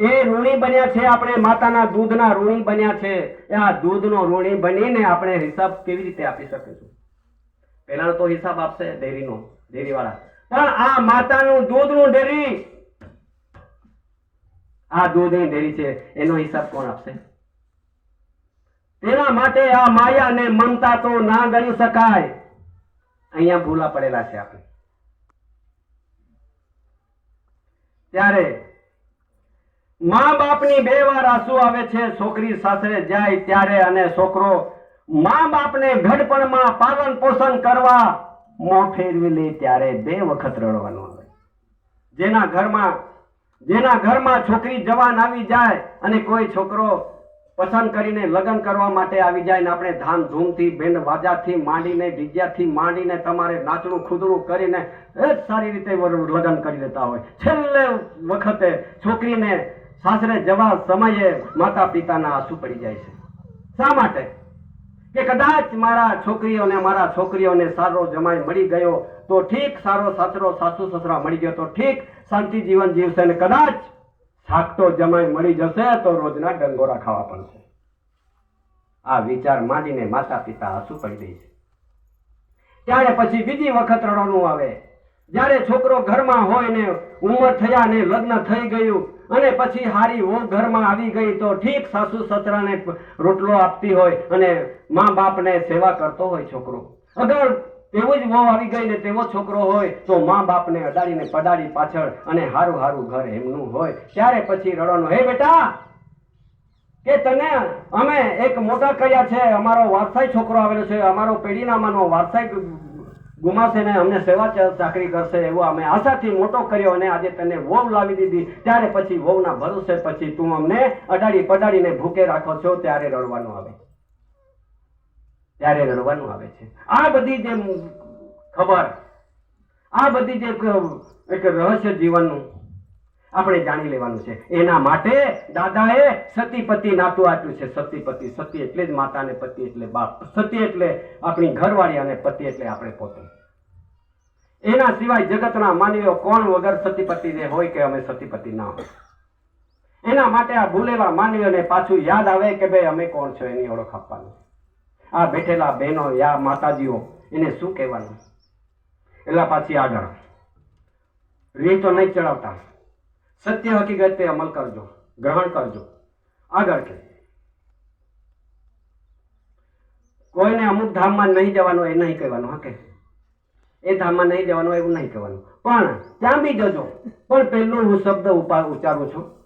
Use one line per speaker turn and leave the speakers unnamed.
એ ઋણી બન્યા છે, આપણે માતાના દૂધના ઋણી બન્યા છે. એ આ દૂધનો ઋણી બનીને આપણે હિસાબ કેવી રીતે આપી શકીશું? પહેલાનો તો હિસાબ આપશે ડેરીનો, ડેરીવાળા. પણ આ માતાનું દૂધનું ડેરી, આ દૂધની ડેરી છે, એનો હિસાબ કોણ આપશે? તેના માટે આ માયા ને મમતા તો ના ગણી શકાય. અહીંયા ભૂલા પડેલા છે આપણે. ત્યારે મા બાપની બે વાર આંસુ આવે છે, છોકરી સાસરે જાય ત્યારે અને છોકરો મા બાપને ઘડપણમાં પાલન પોષણ કરવા મોં ફેરવી લે ત્યારે બે વખત રડવાનું આવે. જેના ઘરમાં જેના ઘરમાં છોકરી જવાન આવી જાય અને કોઈ છોકરો પસંદ કરીને લગ્ન કરવા માટે આવી જાય ને આપણે ધામધૂમથી બેન્ડ વાજાથી માંડીને ડીજાથી માંડીને તમારે નાચણું ખુદડું કરીને જ સારી રીતે લગ્ન કરી લેતા હોય. છેલ્લે વખતે છોકરીને સાસરે જવા સમયે માતા પિતાના આંસુ પડી જાય છે. શા માટે? કે કદાચ મારા છોકરીઓને મારા છોકરીઓને સારો જમાઈ મળી ગયો તો ઠીક, સારો સાસરો, સાસુ સસરા મળી ગયો તો ઠીક, શાંતિ જીવન જીવશે ને કદાચ થાકતો જમાઈ મળી જશે તો રોજના ડંગોરા ખાવા પડશે આ વિચાર માંડીને માતા પિતા આંસુ પડી દે છે. ત્યારે પછી બીજી વખત રડવાનું આવે. જ્યારે છોકરો ઘરમાં હોય ને, ઉંમર થયા ને લગ્ન થઈ ગયું અને પછી હારી વહુ ઘરમાં આવી ગઈ તો ઠીક સાસુ સસરાને રોટલો આપતી હોય અને મા બાપને સેવા કરતો હોય છોકરો. અગર તેવો જ વહુ આવી ગઈ ને તેવો છોકરો હોય તો મા બાપને અડાડીને પડાડી પાછળ અને હારું હારું ઘર એમનું હોય. ત્યારે પછી રડવાનું, હે બેટા, કે તને અમે એક મોટા કર્યા છે, અમારો વારસાઈ છોકરો આવેલો છે, અમારો પેઢીનામાનો વારસાઈ ગુમાશે ને અમને સેવા ચાકરી કરશે એવો અમે આશાથી મોટો કર્યો અને આજે તને વહુ લાવી દીધી. ત્યારે પછી વહુના ભરોસે પછી તું અમને અડાડી પડાડીને ભૂકે રાખો છો ત્યારે રડવાનું આવે. ત્યારે રડવાનું આવે છે. આ બધી જે ખબર, આ બધી જે એક રહસ્ય જીવનનું આપણે જાણી લેવાનું છે. એના માટે દાદાએ સતીપતિ નાતું આપ્યું છે. સતીપતિ, સતી એટલે જ માતાને પતિ એટલે બાપ. સતી એટલે આપણી ઘરવાળી અને પતિ એટલે આપણે પોતે. એના સિવાય જગતના માનવીઓ કોણ વગર સતીપતિ જે હોય કે અમે સતીપતિ ના હોય? એના માટે આ ભૂલેલા માનવીઓને પાછું યાદ આવે કે ભાઈ અમે કોણ છો એની ઓળખ આપવાની. આ બેઠેલા બહેનો યા માતાજીઓ, એને શું કહેવાનું? એટલા પાછી આગળ. રીત નહીં ચડાવતા. સત્ય હકીકત પે અમલ કરજો, ગ્રહણ કરજો. આગળ કે. કોઈને અમુક ધામમાં નહીં જવાનું એ નહીં કહેવાનું હકે એ ધામમાં નહીં જવાનું એવું નહીં કહેવાનું. પણ ત્યાં બી જજો. પણ પહેલું હું શબ્દ ઉપા ઉચ્ચારું છું.